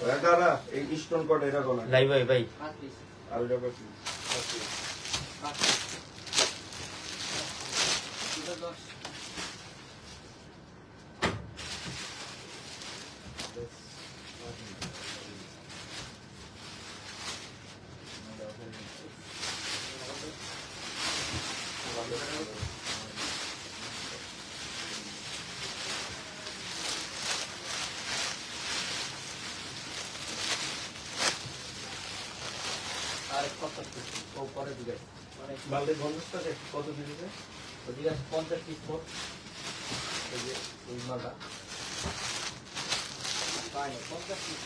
দাদা এই স্টোন কট এটা কোন লাই ভাই ভাই। আর ওটা কি আর কত দিয়েছে? ওদিকে আছে পঞ্চাশ পিস মোট এই যে এই মালটা। পাই পঞ্চাশ পিস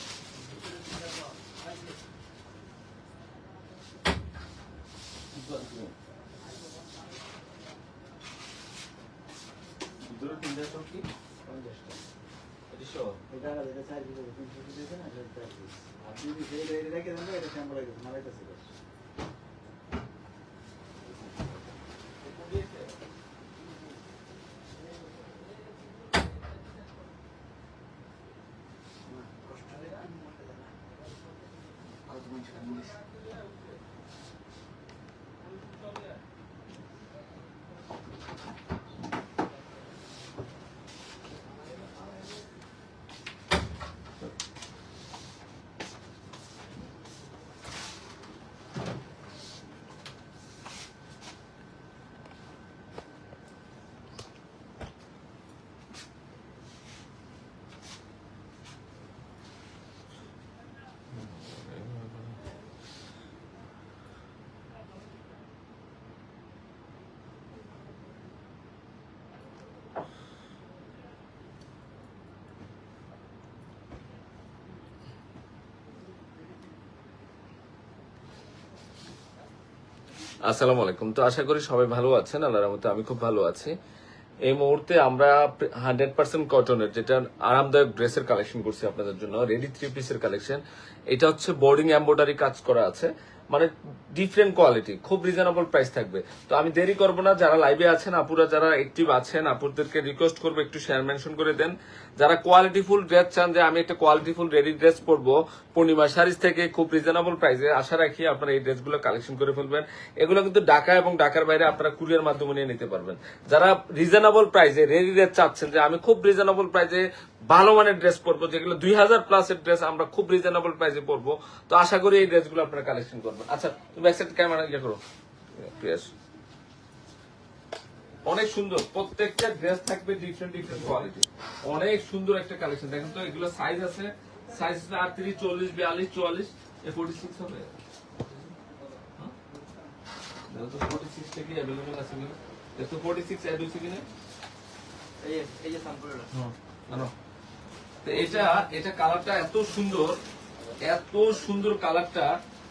দুটো তিনটা সব কি? পঞ্চাশটা এটা চার পিস তিনশো পিস না, চার পিস। আর দুই পিস, এটা- এটা রেখে দেন এটা শ্যাম্পু রেখে দেন, মালাইটা ছিল। না, কষ্ট হলে আর মরতে দেয় না। আর তো আসসালামু আলাইকুম। তো আশা করি সবাই ভালো আছেন, আল্লাহর রহমতে আমি খুব ভালো আছি। এই মুহূর্তে আমরা হান্ড্রেড পার্সেন্ট কটনের যেটা আরামদায়ক ড্রেসের কালেকশন করছি আপনাদের জন্য রেডি থ্রি পিসের কালেকশন এটা হচ্ছে বোর্ডিং এম্ব্রয়ডারি কাজ করা আছে। মানে ডিফারেন্ট কোয়ালিটি খুব রিজনেবল প্রাইস থাকবে। তো আমি দেরি করব না, যারা লাইভে আছেন, আপুরা যারা অ্যাক্টিভ আছেন, আপুদেরকে রিকোয়েস্ট করব, একটু শেয়ার মেনশন করে দেন। যারা কোয়ালিটিফুল ড্রেস চান, যে আমি একটা কোয়ালিটিফুল রেডি ড্রেস পরবো, পূর্ণিমা শাড়িজ থেকে খুব রিজনেবল প্রাইসে আশা রাখি আপনারা এই ড্রেসগুলো কালেকশন করে ফেলবেন। এগুলো কিন্তু ঢাকা এবং ঢাকার বাইরে আপনারা কুরিয়ার মাধ্যমে নিয়ে নিতে পারবেন। যারা রিজনেবল প্রাইসে রেডি ড্রেস চাচ্ছেন, যে আমি খুব রিজনেবল প্রাইসে ভালো মানের ড্রেস পরবো যেগুলো দুই হাজার প্লাসের ড্রেস আমরা খুব রিজনেবল প্রাইসে পরবো। তো আশা করি এই ড্রেসগুলো আপনারা কালেকশন করবেন। আচ্ছা তুমি ব্যাকসাইড ক্যামেরা ইয়ে করো। অনেক সুন্দর। প্রত্যেকটা ড্রেস থাকবে ডিফারেন্ট ডিফারেন্ট কোয়ালিটি অনেক সুন্দর একটা কালেকশন দেখেন তো এগুলো সাইজ আছে। সাইজ আটত্রিশ চল্লিশ বিয়াল্লিশ চুয়াল্লিশ। এ ফোর্টি সিক্স হবে। হ্যাঁ? তো ফোর্টি সিক্স থেকে অ্যাভেলেবেল আছে কিনা? দেখো তো ফোর্টি সিক্স অ্যাড হয়েছে কিনা? এই এই যে স্যাম্পলটা জানো তো এটা এটা কালারটা এত সুন্দর এত সুন্দর কালারটা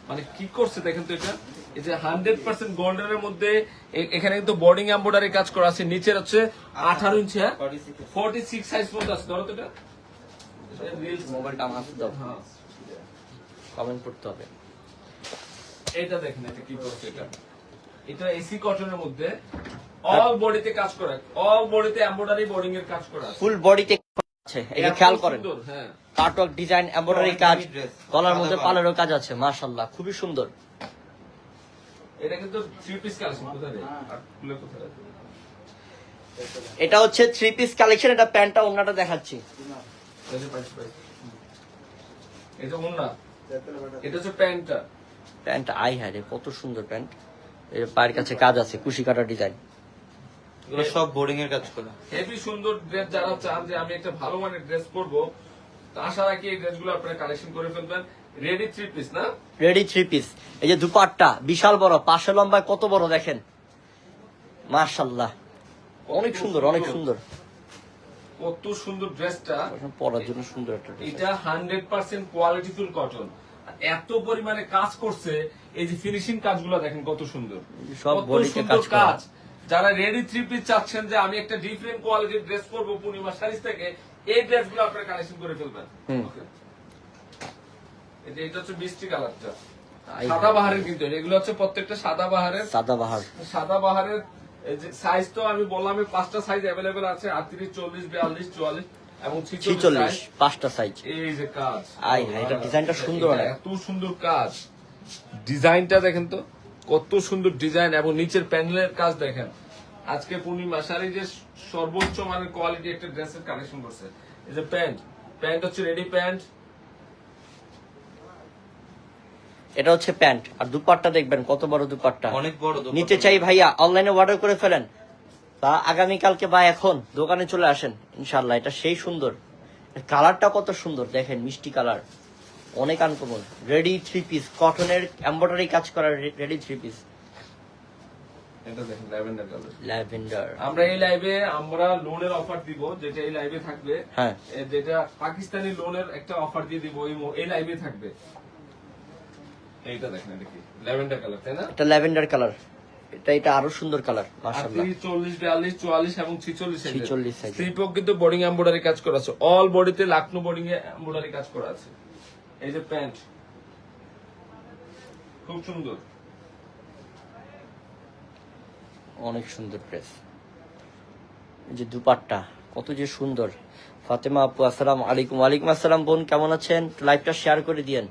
মানে কি করছে দেখেন তো এটা? এই যে হান্ড্রেড পার্সেন্ট গোল্ডেনের মধ্যে এখানে কিন্তু বোর্ডিং এম্বয়ডারি কাজ করা আছে নিচের হচ্ছে আঠারো ইঞ্চি হ্যাঁ? সিক্স সাইজ পর্যন্ত আছে ধরো তো এটা। মোবাইলটা আমার দাও হ্যাঁ। কমেন্ট করতে হবে। এটা দেখেন এটা কি করছে এটা। এটা এসি কটনের মধ্যে অল বডিতে কাজ করা অল বডিতে এম্বয়ডারি বোর্ডিং এর কাজ করা ফুল বডিতে আছে। এটা খেয়াল করেন। হ্যাঁ। কাটওয়ার্ক ডিজাইন এমব্রয়ডারি কাজ গলার মধ্যে পালেরও কাজ আছে মাশাআল্লাহ খুবই সুন্দর। এটা কিন্তু থ্রি পিস কালেকশন? এটা হচ্ছে থ্রি পিস কালেকশন এটা প্যান্টটা ওন্নাটা দেখাচ্ছি। এই যে পাইছি, পাইছি। এটা ওন্না এটা হচ্ছে প্যান্টটা। প্যান্ট আই হায় রে কত সুন্দর প্যান্ট। এর পায়ের কাছে কাজ আছে কুশি কাটা ডিজাইন। এগুলো সব বোর্ডিং এর কাজ করা। হেভি সুন্দর ড্রেস যারা চান যে আমি একটা ভালো মানের ড্রেস পরবো তো আশা রাখি এই ড্রেসগুলো আপনারা কালেকশন করে ফেলবেন? রেডি থ্রি পিস না? রেডি থ্রি পিস এই যে দুপাট্টা বিশাল বড় পাশে লম্বায় কত বড় দেখেন? মাশাল্লাহ অনেক সুন্দর অনেক সুন্দর। কত সুন্দর ড্রেসটা পরার জন্য সুন্দর একটা এটা হান্ড্রেড পার্সেন্ট কোয়ালিটিফুল কটন এত পরিমাণে কাজ করছে এই যে ফিনিশিং কাজগুলো দেখেন কত সুন্দর। সব কাজ। যারা রেডি থ্রি পিস চাচ্ছেন যে আমি একটা ডিফারেন্ট কোয়ালিটির ড্রেস পরবো পূর্ণিমা শাড়ি থেকে এই ড্রেসগুলো আপনারা কালেকশন করে ফেলবেন। এটা হচ্ছে বৃষ্টি কালারটা। সাদা বাহারের কিন্তু এগুলো হচ্ছে প্রত্যেকটা সাদা বাহারের। সাদা বাহার। সাদা বাহারের যে সাইজ তো আমি বললাম পাঁচটা সাইজ অ্যাভেলেবেল আছে আটত্রিশ চল্লিশ বিয়াল্লিশ চুয়াল্লিশ এবং ছিচল্লিশ পাঁচটা সাইজ এই যে কাজ। আই, এটা ডিজাইনটা সুন্দর এত সুন্দর কাজ। ডিজাইনটা দেখেন তো। কত সুন্দর ডিজাইন এবং নিচের প্যানেলের কাজ দেখেন। আজকে পূর্ণিমা শাড়ি যে সর্বোচ্চ মানের কোয়ালিটি একটা ড্রেসের কালেকশন করছে। এই যে প্যান্ট প্যান্ট হচ্ছে রেডি প্যান্ট। এটা হচ্ছে প্যান্ট। আর দুপাট্টা দেখবেন কত বড় দুপাট্টা। অনেক বড় নিচে চাই ভাইয়া অনলাইনে অর্ডার করে ফেলেন। বা আগামীকালকে বা এখন দোকানে চলে আসেন ইনশাল্লাহ এটা সেই সুন্দর। কালারটা কত সুন্দর দেখেন মিষ্টি কালার অনেক আনকমন রেডি থ্রি পিস কটনের এম্ব্রয়ডারি কাজ করা রেডি থ্রি পিস ল্যাভেন্ডার আমরা এই লাইভে আমরা লোনের অফার দিব যেটা এই লাইভে থাকবে। হ্যাঁ। যেটা পাকিস্তানি লোনের একটা অফার দিয়ে দিব এই লাইভে থাকবে। এইটা দেখেন এটা কি? ল্যাভেন্ডার কালার তাই না? এটা ল্যাভেন্ডার কালার এটা এটা আরও সুন্দর কালার মাশাআল্লাহ। এবং ছিচল্লিশ 46 size। কিন্তু কাজ করা আছে। অল বডিতে লাকনো বোর্ডিং এ এম্বয়ডারি কাজ করা আছে। এই যে প্যান্ট। খুব সুন্দর। অনেক সুন্দর ড্রেস। এই যে দুপাট্টা কত যে সুন্দর। ফাতেমা আপু আসসালাম আলাইকুম। ওয়ালাইকুম আসসালাম বোন কেমন আছেন? লাইভটা শেয়ার করে দিয়েন।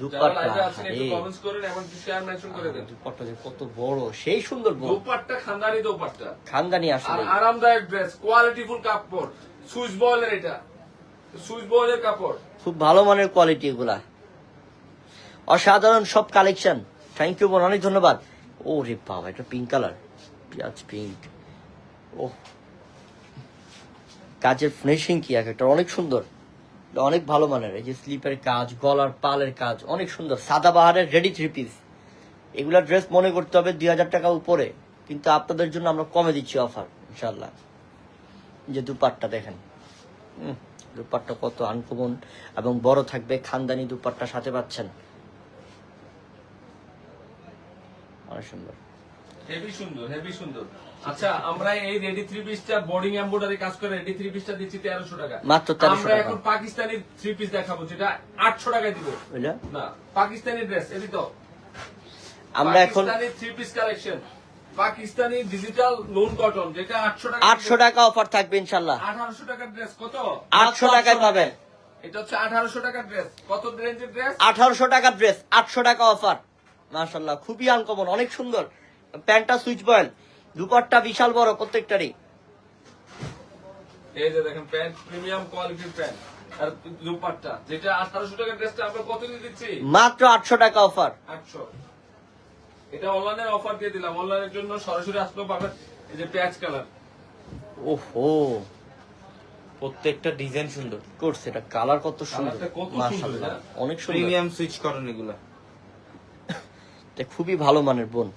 দুপাট্টা লাইভে একটু কমেন্টস করেন এবং একটু শেয়ার মেনশন করে দেন। দুপাট্টা যে কত বড় সেই সুন্দর বোন। দোপাট্টা খানদানি দোপাট্টা। খানদানি আর আসলে আরামদায়ক ড্রেস কোয়ালিটিফুল কাপড় সুইচ বয়েলের এটা। কাপড়। খুব ভালো মানের কোয়ালিটি এগুলা। অসাধারণ সব কালেকশন থ্যাংক ইউ অনেক ধন্যবাদ। ও রে বাবা এটা পিঙ্ক কালার পিঁয়াজ পিঙ্ক ও কাজের ফিনিশিং কি এক একটা? অনেক সুন্দর। অনেক ভালো মানের। এই যে স্লিপের কাজ গলার পালের কাজ অনেক সুন্দর। সাদা বাহারের রেডি থ্রি পিস এগুলা ড্রেস মনে করতে হবে দুই হাজার টাকা উপরে। কিন্তু আপনাদের জন্য আমরা কমে দিচ্ছি অফার ইনশাল্লাহ যে দুপাট্টা দেখেন। হুম, দুপাট্টা কত আনকমন এবং বড় থাকবে খানদানি দুপাট্টা সাথে পাচ্ছেন। অনেক সুন্দর। হেভি সুন্দর হেভি সুন্দর। আচ্ছা আমরা এই রেডি থ্রি পিসটা বোর্ডিং এমব্রয়ডারি কাজ করে রেডি থ্রি পিসটা দিচ্ছি তেরোশো টাকা। মাত্র আমরা এখন পাকিস্তানি থ্রি পিস দেখাবো যেটা আটশো টাকায় দিব। বুঝলে না পাকিস্তানি ড্রেস এটি তো। আমরা এখন three piece collection Pakistani digital lawn cotton যেটা আটশো টাকা আটশো টাকা অফার থাকবে ইনশাল্লাহ। আঠারোশো টাকার ড্রেস কত? আটশো টাকায় পাবেন। এটা হচ্ছে আঠারোশো টাকার ড্রেস কত রেঞ্জের ড্রেস আঠারোশো টাকার ড্রেস আটশো টাকা অফার মাশাল্লাহ খুবই আনকমন অনেক সুন্দর। প্যান্টটা সুইচ বয়েল দুপাট্টা বিশাল বড় প্রত্যেকটারই। এই যে দেখেন প্যান্ট প্রিমিয়াম কোয়ালিটির প্যান্ট। আর দুপাট্টা যেটা আঠারোশো টাকার ড্রেসটা আমরা কত দিয়ে দিচ্ছি? মাত্র আটশো টাকা অফার আটশো। এটা অনলাইনের অফার দিয়ে দিলাম। অনলাইনের জন্য সরাসরি আসলেও পাবেন এই যে প্যাচ কালার ওহো। প্রত্যেকটা ডিজাইন সুন্দর। করছে এটা কালার কত সুন্দর। মাশাল্লাহ হ্যাঁ? অনেক সুন্দর। প্রিমিয়াম সুইচ করেন এগুলা। এটা খুবই ভালো মানের বোন।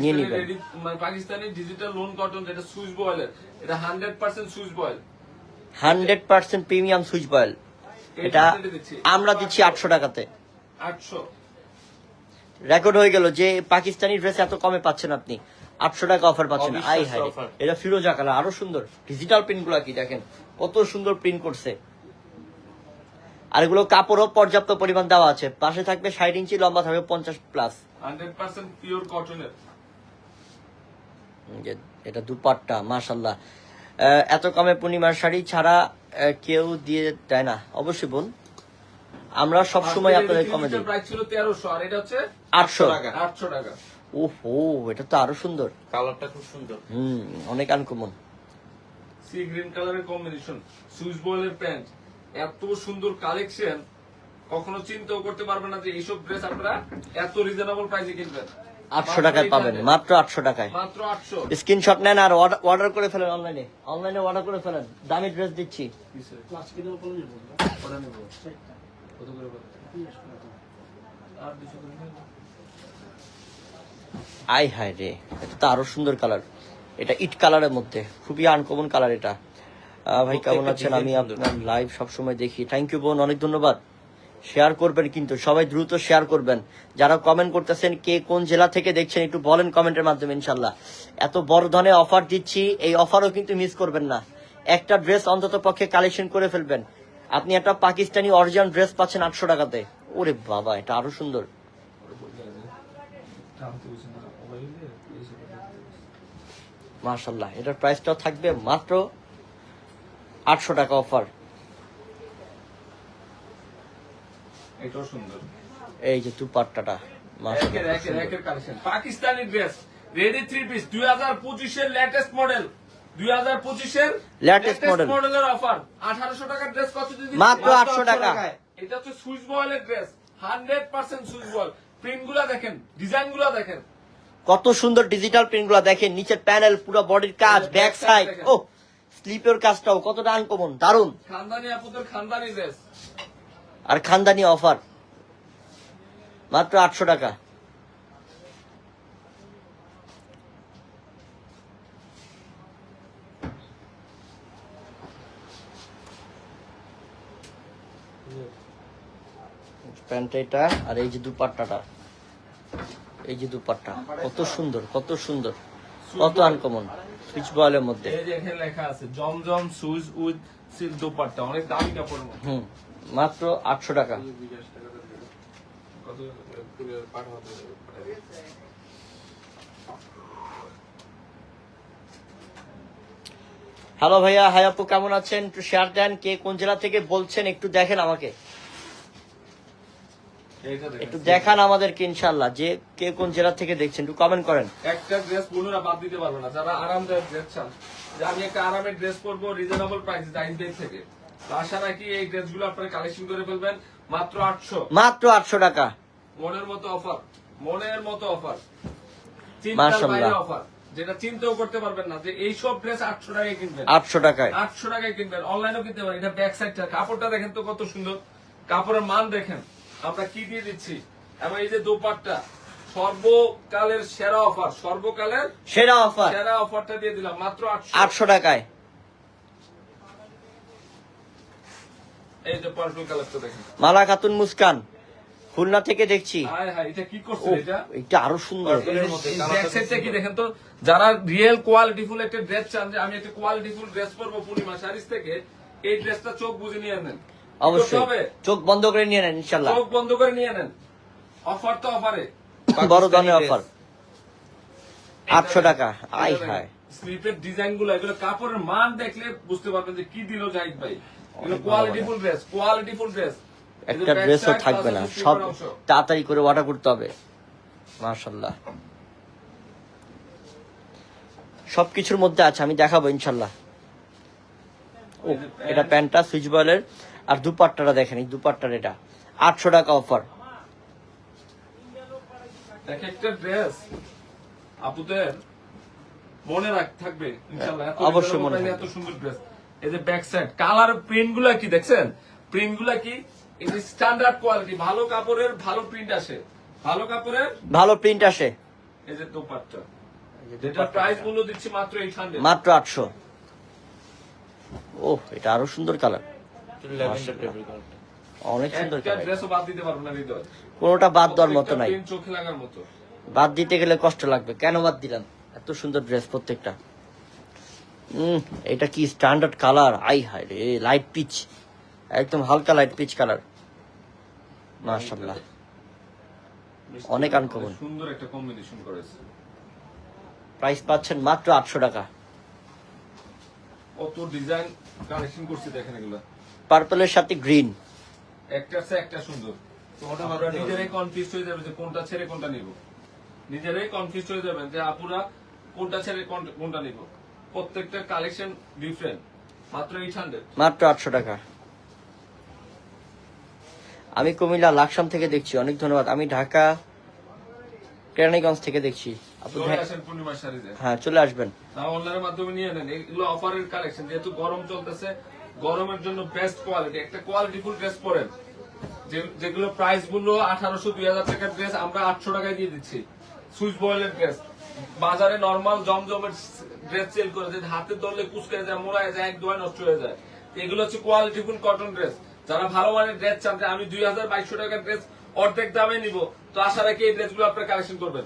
নিয়ে পাকিস্তানি নিবেন মানে পাকিস্তানি ডিজিটাল লোন কটন যেটা সুইচ বয়েলের এটা hundred percent Swiss voile hundred percent premium Swiss voile এটা আমরা দিচ্ছি আটশো টাকাতে। আটশো। রেকর্ড হয়ে গেল যে পাকিস্তানি ড্রেস এত কমে পাচ্ছেন আপনি। আটশো টাকা অফার পাচ্ছেন। আই হাই এটা ফিরোজা কালার আরও সুন্দর। ডিজিটাল প্রিন্টগুলা কি দেখেন? কত সুন্দর প্রিন্ট করছে। আর এগুলো কাপড়ও পর্যাপ্ত পরিমাণ দেওয়া আছে। পাশে থাকবে ষাট ইঞ্চি লম্বা থাকবে পঞ্চাশ প্লাস পিওর কটনের এটা দুপাট্টা মাশাল্লাহ এত কমে পূর্ণিমার শাড়ি ছাড়া কেউ দিয়ে দেয় না। অবশ্যই বোন। আমরা সব সময় আপনাদের কমে দিই প্রাইস ছিল তেরোশো আর এটা হচ্ছে আটশো টাকা। আটশো টাকা। ওহো এটা তো আরও সুন্দর। কালারটা খুব সুন্দর। হুম অনেক আনকমন সি গ্রিন কালারের কম্বিনেশন সুইচ প্যান্ট। এত সুন্দর কালেকশন কখনো চিন্তাও করতে পারবেন না যে এইসব ড্রেস আপনারা এত রিজনেবল প্রাইসে কিনবেন। আটশো টাকায় পাবেন মাত্র আটশো টাকায়। মাত্র আটশো। স্ক্রিনশট নেন আর অর্ডার করে ফেলেন অনলাইনে অনলাইনে অর্ডার করে ফেলেন। দামি ড্রেস দিচ্ছি। কত করে আর দুশো করে আই হাই রে এটা তো আরও সুন্দর কালার। এটা ইট কালারের মধ্যে খুবই আনকমন কালার এটা। ভাই কেমন আছেন? আমি আপনার লাইভ সবসময় দেখি। থ্যাংক ইউ বোন অনেক ধন্যবাদ। শেয়ার করবেন কিন্তু সবাই দ্রুত শেয়ার করবেন। যারা কমেন্ট করতেছেন কে কোন জেলা থেকে দেখছেন একটু বলেন কমেন্টের মাধ্যমে ইনশাল্লাহ এত বড় ধরনের অফার দিচ্ছি এই অফারও কিন্তু মিস করবেন না। একটা ড্রেস অন্তত পক্ষে কালেকশন করে ফেলবেন। আপনি একটা পাকিস্তানি অরিজিনাল ড্রেস পাচ্ছেন আটশো টাকাতে। ওরে বাবা এটা আরও সুন্দর। মার্শাল্লাহ এটার প্রাইসটাও থাকবে মাত্র আটশো টাকা অফার সুন্দর। এই যে দুপাট্টাটা Pakistani dress ready three piece দুই হাজার পঁচিশের লেটেস্ট মডেল মডেলের অফার টাকার ড্রেস কত দিদি মাত্র 800 টাকা। এটা হচ্ছে Swiss বয়েলের dress hundred percent Swiss voile print দেখেন ডিজাইন দেখেন। কত সুন্দর ডিজিটাল প্রিন্টগুলা দেখেন নিচের প্যানেল পুরো বডির কাজ ব্যাক সাইড। ও স্লিপের কাজটাও কতটা আনকমন দারুণ খানদানি আপুদের খানদানি ড্রেস আর খানদানি অফার মাত্র আটশো টাকা। প্যান্ট এটা আর এই যে দুপাট্টাটা। এই যে দুপাট্টা। কত সুন্দর কত সুন্দর। কত আনকমন সুইচ মধ্যে। এই যে এখানে লেখা আছে Zamzam Swiss with silk dupatta. অনেক দামি মধ্যে। হুম মাত্র আটশো টাকা। হ্যালো ভাইয়া হাই আপু কেমন আছেন? একটু শেয়ার দেন কে কোন জেলা থেকে বলছেন একটু দেখেন আমাকে। একটু দেখান আমাদেরকে ইনশাল্লাহ যে কে কোন জেলা থেকে দেখছেন একটু কমেন্ট করেন। একটা ড্রেস বাদ দিতে পারবে না যারা আরামদায়ক ড্রেস চান। যে আমি একটা আরামের ড্রেস পরবো রিজনেবল প্রাইস থেকে। আশা রাখি এই ড্রেসগুলো আপনারা কালেকশন করে ফেলবেন মাত্র আটশো। মাত্র আটশো টাকা। মনের মতো অফার মনের মতো অফার। অফার যেটা চিন্তাও করতে পারবেন না যে এইসব ড্রেস আটশো টাকায় কিনবেন। আটশো টাকায়। আটশো টাকায় কিনবেন অনলাইনেও কিনতে পারেন এটা ব্যাক সাইডটা কাপড়টা দেখেন তো কত সুন্দর কাপড়ের মান দেখেন। আমরা কি দিয়ে দিচ্ছি? এবং এই যে দোপাট্টা সর্বকালের সেরা অফার সর্বকালের সেরা অফার। সেরা অফারটা দিয়ে দিলাম মাত্র আটশো। টাকায়। এই যে পার্পল কালারটা দেখেন। মালা খাতুন মুস্কান খুলনা থেকে দেখছি। হায় হায় এটা কি করছে এটা? এটা আরও সুন্দর। কি দেখেন তো যারা রিয়েল কোয়ালিটিফুল একটা ড্রেস চান যে আমি একটা কোয়ালিটিফুল ড্রেস পরবো পূর্ণিমা শাড়িজ থেকে এই ড্রেসটা চোখ বুঝে নিয়ে নেন। কি করতে অবশ্যই। চোখ বন্ধ করে নিয়ে নেন ইনশাল্লাহ চোখ বন্ধ করে নিয়ে নেন। অফার তো অফারে বড় ধরনের অফার আটশো টাকা। আই হায়। স্লিপের ডিজাইনগুলো এগুলো কাপড়ের মান দেখলে বুঝতে পারবেন যে কি দিল জাহিদ ভাই। এগুলো কোয়ালিটিফুল ড্রেস কোয়ালিটিফুল ড্রেস একটা ড্রেসও থাকবে না। সব তাড়াতাড়ি করে অর্ডার করতে হবে। মাশাল্লাহ সবকিছুর মধ্যে আছে আমি দেখাবো ইনশাল্লাহ ও এটা প্যান্টটা সুইচ বয়েলের আর দুপাট্টাটা দেখেন এই দুপাট্টার এটা। আটশো টাকা অফার এক একটা ড্রেস আপুদের মনে রাখ থাকবে ইনশাআল্লাহ অবশ্যই মনে price এ থাকবে। এত সুন্দর ড্রেস এই যে ব্যাক সাইড কালার প্রিন্টগুলা কি দেখছেন? প্রিন্টগুলা কি? এই যে স্ট্যান্ডার্ড কোয়ালিটি ভালো কাপড়ের ভালো প্রিন্ট আসে। ভালো কাপড়ের? ভালো প্রিন্ট আসে। এই যে দোপাট্টা। যেটা প্রাইস মূল্য দিচ্ছি মাত্র এইট হান্ড্রেড মাত্র আটশো। ও এটা আরও সুন্দর কালার ল্যাভেন্ডার টেবিল কালারটা অনেক সুন্দর একটা কালার ড্রেসও বাদ দিতে পারব না হৃদয়। কোনোটা বাদ দেওয়ার মতো নাই। চোখে লাগার মতো। বাদ দিতে গেলে কষ্ট লাগবে। কেন বাদ দিলাম? এত সুন্দর ড্রেস প্রত্যেকটা। উম, এটা কি স্ট্যান্ডার্ড কালার আই হাই রে লাইট পিচ একদম হালকা লাইট পিচ কালার মাশাল্লাহ অনেক আনকমন সুন্দর একটা কম্বিনেশন করেছে। প্রাইস পাচ্ছেন মাত্র আটশো টাকা। কত ডিজাইন কালেকশন করছি দেখেন এগুলো। পার্পলের সাথে গ্রিন। একটা সুন্দর। আমরা নিজেরাই কনফিউজ হয়ে যাবে যে কোনটা ছেড়ে কোনটা নিব। নিজেরাই কনফিউজ হয়ে যাবেন যে আপুরা কোনটা ছেড়ে কোনটা নিব। প্রত্যেকটা কালেকশন ডিফারেন্ট মাত্র এইট হান্ড্রেড মাত্র আটশো টাকা। আমি কুমিল্লা লাকসাম থেকে দেখছি। অনেক ধন্যবাদ। আমি ঢাকা কেরানীগঞ্জ থেকে দেখছি। হ্যাঁ- হ্যাঁ চলে আসবেন। অনলাইনের মাধ্যমে নিয়ে নেন। এগুলো অফারের কালেকশন যেহেতু গরম চলতেছে গরমের জন্য বেস্ট কোয়ালিটি একটা কোয়ালিটিফুল ড্রেস পরেন। যেগুলো প্রাইসগুলো আঠারোশো, দুই হাজার টাকার ড্রেস আমরা আটশো টাকায় দিয়ে দিচ্ছি। সুইচ বয়েলের ড্রেস বাজারে নর্মাল জমজমের ড্রেস সেল করে যে হাতে ধরলে কুচকে যায়, মোড়ায় যায়, এক দোয়া নষ্ট হয়ে যায়। এগুলো হচ্ছে কোয়ালিটিফুল কটন ড্রেস যারা ভালো মানের ড্রেস চান আমি দুই হাজার বাইশশো টাকার ড্রেস অর্ধেক দামে নিব, তো আশা রাখি এই ড্রেসগুলো আপনারা কালেকশন করবেন।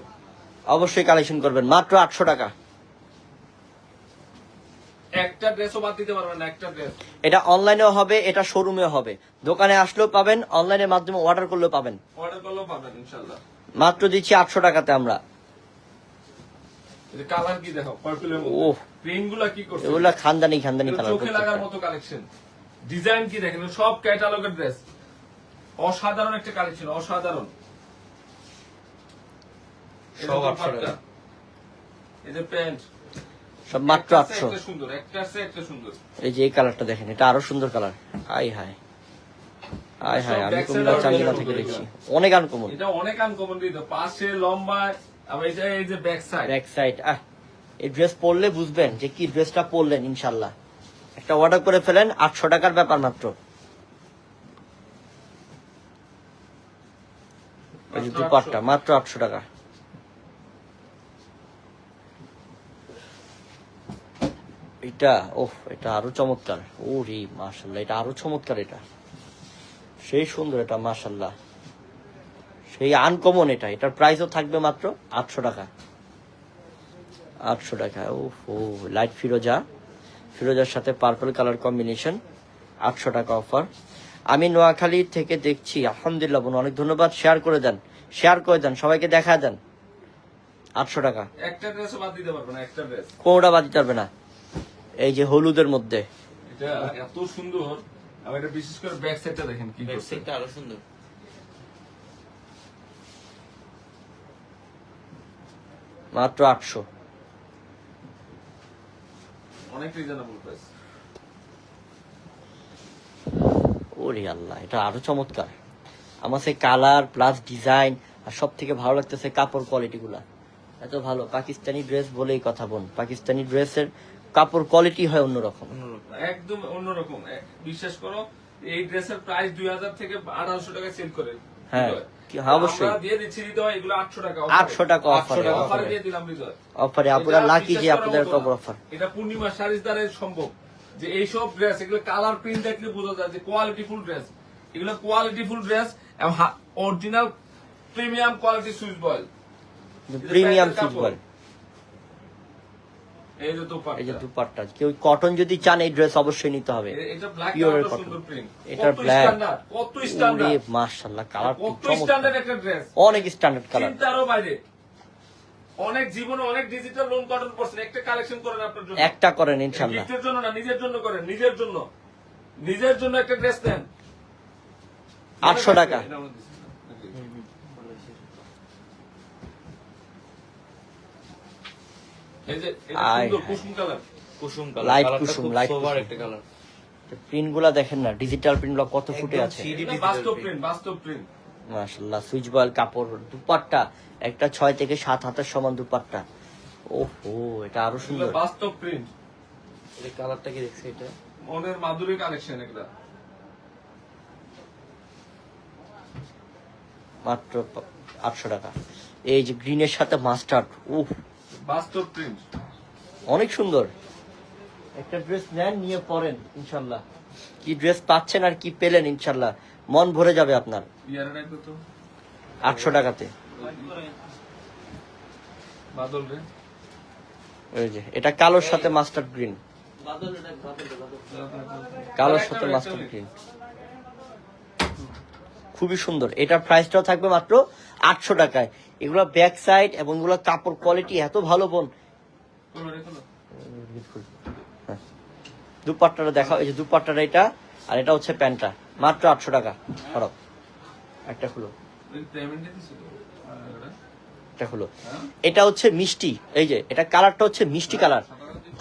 অবশ্যই কালেকশন করবেন, মাত্র আটশো টাকা। একটা ড্রেসও বাদ দিতে পারবেন না একটা ড্রেস এটা অনলাইনেও হবে এটা শোরুমেও হবে। দোকানে আসলেও পাবেন অনলাইনের মাধ্যমে অর্ডার করলেও পাবেন। অর্ডার করলেও পাবেন ইনশাল্লাহ মাত্র দিচ্ছি আটশো টাকাতে আমরা। কালার কি দেখো পার্পলের মধ্যে। ওহ। প্রিন্টগুলা কি করছে? এগুলা খানদানি খানদানি কালার চোখে লাগার মতো কালেকশন ডিজাইন কি দেখেন? সব ক্যাটালগের ড্রেস অসাধারণ একটা কালেকশন অসাধারণ। সব আটশো এই যে প্যান্ট। সব মাত্র আটশো। এই যে এই কালারটা দেখেন এটা আরও সুন্দর কালার। আই হাই। আই হাই আমি কুমিল্লা থেকে দেখছি। অনেক আনকমন এটা অনেক আনকমন দিত পাশে লম্বা আবার এটা এই যে ব্যাক সাইড ব্যাক সাইড আহ এই ড্রেস পরলে বুঝবেন যে কি ড্রেসটা পরলেন ইনশাল্লাহ। একটা অর্ডার করে ফেলেন আটশো টাকার ব্যাপার মাত্র। এই যে দুপাট্টা মাত্র আটশো টাকা। এটা ওহ এটা আরও চমৎকার। ও রে মাশাল্লাহ এটা আরও চমৎকার এটা। সেই সুন্দর এটা মাশাল্লাহ। সেই আনকমন এটা এটার প্রাইসও থাকবে মাত্র আটশো টাকা। আটশো টাকা ও ও লাইট ফিরোজা। ফিরোজার সাথে পার্পল কালার কম্বিনেশন আটশো টাকা অফার আমি নোয়াখালী থেকে দেখছি আলহামদুলিল্লাহ বোন অনেক ধন্যবাদ শেয়ার করে দেন শেয়ার করে দেন সবাইকে দেখা দেন। আটশো টাকা। একটা ড্রেসও বাদ দিতে পারব না একটা ড্রেস কোনোটা বাদ দিতে পারবে না? এই যে হলুদের মধ্যে। এটা এত সুন্দর। আবার এটা বিশেষ করে ব্যাক সাইডটা দেখেন কি করছে। ব্যাকসাইডটা আরও সুন্দর। মাত্র আটশো। অনেক রিজনেবল প্রাইস ওরে আল্লাহ এটা আরও চমৎকার। আমার সেই কালার প্লাস ডিজাইন আর সব থেকে ভালো লাগতেছে কাপড় কোয়ালিটি গুলা। এত ভালো পাকিস্তানি ড্রেস বলেই কথা বোন পাকিস্তানি ড্রেসের কাপড় কোয়ালিটি হয় অন্যরকম। একদম অন্যরকম। বিশ্বাস করো এই ড্রেসের প্রাইস দুই হাজার থেকে আঠারোশো টাকা সেল করে। হ্যাঁ, হ্যাঁ, অবশ্যই। দিয়ে দিচ্ছি এগুলো আটশো টাকা আটশো টাকা অফারে অফারে অফারে দিয়ে দিলাম অফারে আপনারা লাকি যে আপনাদের মতো অফার এটা পূর্ণিমা শাড়ির দ্বারা সম্ভব যে এইসব ড্রেস এগুলো কালার প্রিন্ট দেখলে বোঝা যায় যে কোয়ালিটিফুল ড্রেস এগুলো কোয়ালিটিফুল ড্রেস এবং original premium quality Swiss voile premium football কাপড়। এই যে দোপাট্টা। এই যে দুপাট্টা। কেউ কটন যদি চান এই ড্রেস অবশ্যই নিতে হবে। এটা ব্ল্যাক cotton। সুন্দর প্রিন্ট এটা black। কত স্ট্যান্ডার্ড মাশাআল্লাহ কালার কত স্ট্যান্ডার্ড একটা ড্রেস অনেক স্ট্যান্ডার্ড কালার চিন্তারও বাইরে। অনেক জীবনে অনেক ডিজিটাল লোন কটন করছেন একটা কালেকশন করেন আপনার জন্য। একটা করেন ইনশাআল্লাহ। গিফটের জন্য না নিজের জন্য করেন নিজের জন্য। নিজের জন্য একটা ড্রেস নেন 800 টাকা। এটা আমরা দিচ্ছি না, নাকি? এই যে এটা আয় সুন্দর হায়। কুসুম কালার কুসুম কালার Light কালারটা কুসুম, খুব light সোবার কুসুম। একটা কালার। প্রিন্টগুলা দেখেন না ডিজিটাল প্রিন্টগুলা কত ফুটে আছে। 3D এটা digital বাস্তব print। প্রিন্ট বাস্তব প্রিন্ট মাশাআল্লাহ সুইচ বয়েল কাপড় দুপাট্টা একটা ছয় থেকে সাত হাতের সমান দুপাট্টা। ওহো এটা আরও সুন্দর। বাস্তব প্রিন্ট এই কালারটা কি দেখছে এটা? মনের মাধুরী কালেকশন এগুলা। মাত্র আটশো টাকা। এই যে গ্রিনের সাথে মাস্টার্ড উফ। বাস্তব প্রিন্ট। অনেক সুন্দর। একটা ড্রেস নেন নিয়ে পরেন ইনশাল্লাহ। কি ড্রেস পাচ্ছেন আর কি পেলেন ইনশাল্লাহ। মন ভরে যাবে আপনার। আটশো টাকাতে। ওই যে এটা কালোর সাথে মাস্টার্ড গ্রিন। কালোর সাথে মাস্টার্ড গ্রিন। খুবই সুন্দর। এটার প্রাইসটাও থাকবে মাত্র আটশো টাকায়। এগুলো ব্যাক সাইড এবং এগুলো কাপড় কোয়ালিটি এত ভালো বোন। দুপাট্টাটা দেখাও, এই যে দুপাট্টাটা এটা, আর এটা হচ্ছে প্যান্টটা। মাত্র আটশো টাকা করো একটা খুলো। এটা? হ্যাঁ? এটা হচ্ছে মিষ্টি, এই যে, এটা কালারটা হচ্ছে মিষ্টি কালার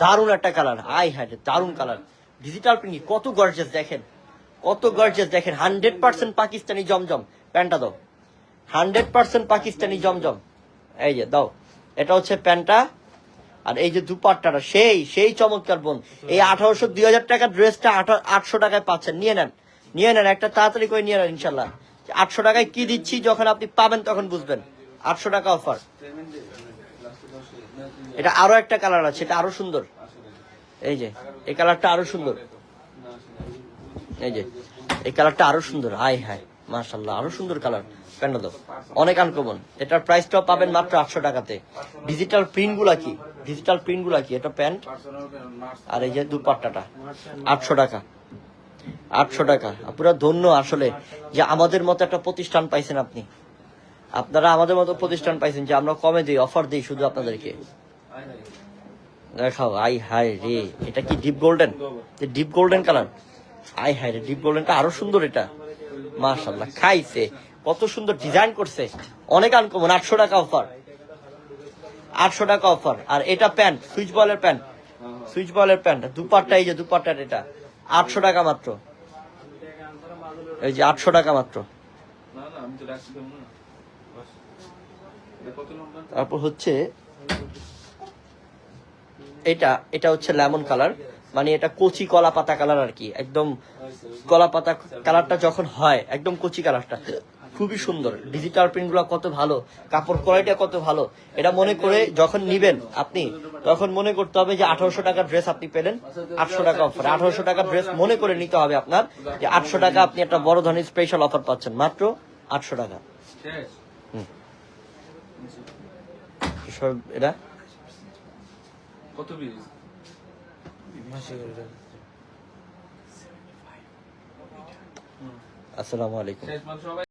দারুণ একটা কালার আই হ্যাঁ দারুণ কালার ডিজিটাল প্রিন্ট কত গর্জেস দেখেন। কত গর্জেস দেখেন। Hundred percent Pakistani Zamzam. প্যান্টটা দাও। Hundred percent Pakistani Zamzam. এই যে, দাও। এটা হচ্ছে প্যান্টটা, আর এই যে দুপাট্টাটা, সেই সেই চমৎকার বোন। এই আঠারোশো দুই হাজার টাকার ড্রেসটা আটশো টাকায় পাচ্ছেন। নিয়ে নেন নিয়ে নেন, একটা তাড়াতাড়ি করে নিয়ে নেন, ইনশাল্লাহ। আটশো টাকায় কি দিচ্ছি, যখন আপনি পাবেন তখন বুঝবেন। আটশো টাকা অফার। এটা আরও একটা কালার আছে, এটা আরও সুন্দর। এই যে, এই কালারটা আরও সুন্দর। এই যে, এই কালারটা আরও সুন্দর। আয় হায়, মাশাল্লাহ, আরও সুন্দর কালার। প্যান্ট অনেক আনকমন এটার প্রাইসটাও পাবেন মাত্র আটশো টাকাতে। ডিজিটাল প্রিন্টগুলা কি? ডিজিটাল প্রিন্টগুলা কি? এটা প্যান্ট? আর এই যে দুপাট্টাটা। আটশো টাকা। আটশো টাকা। পুরো ধন্য আসলে যে আমাদের মতো একটা প্রতিষ্ঠান পাইছেন আপনি। আপনারা আমাদের মতো প্রতিষ্ঠান পাইছেন যে আমরা কমে দিই অফার দিই শুধু আপনাদেরকে। দেখাও, আই হাই রে, এটা কি deep golden deep golden colour I হাই রে ডিপ গোল্ডেনটা আরও সুন্দর এটা। মাশাল্লাহ খাইছে। কত সুন্দর ডিজাইন করছে। অনেক আনকমন আটশো টাকা অফার আটশো টাকা অফার আর এটা প্যান্ট সুইচ বলের প্যান্ট সুইচ বলের প্যান্ট দুপাট্টা, এই যে দুপাট্টার এটা। আটশো টাকা মাত্র। এই যে আটশো টাকা মাত্র। তারপর হচ্ছে এটা এটা হচ্ছে লেমন কালার মানে এটা কচি কলা পাতা কালার আর কি। একদম কলা পাতা কালারটা যখন হয়, একদম কচি কালারটা খুবই সুন্দর। ডিজিটাল প্রিন্টগুলো কত ভালো কাপড় কোয়ালিটি কত ভালো এটা মনে করে যখন নিবেন আপনি তখন মনে করতে হবে যে আঠারোশো টাকার ড্রেস আপনি পেলেন আটশো টাকা অফার আঠারোশো টাকার ড্রেস মনে করে নিতে হবে আপনার যে আটশো টাকা আপনি একটা বড় ধরনের স্পেশাল অফার পাচ্ছেন। মাত্র আটশো টাকা। এটা? কত আসসালামু আলাইকুম।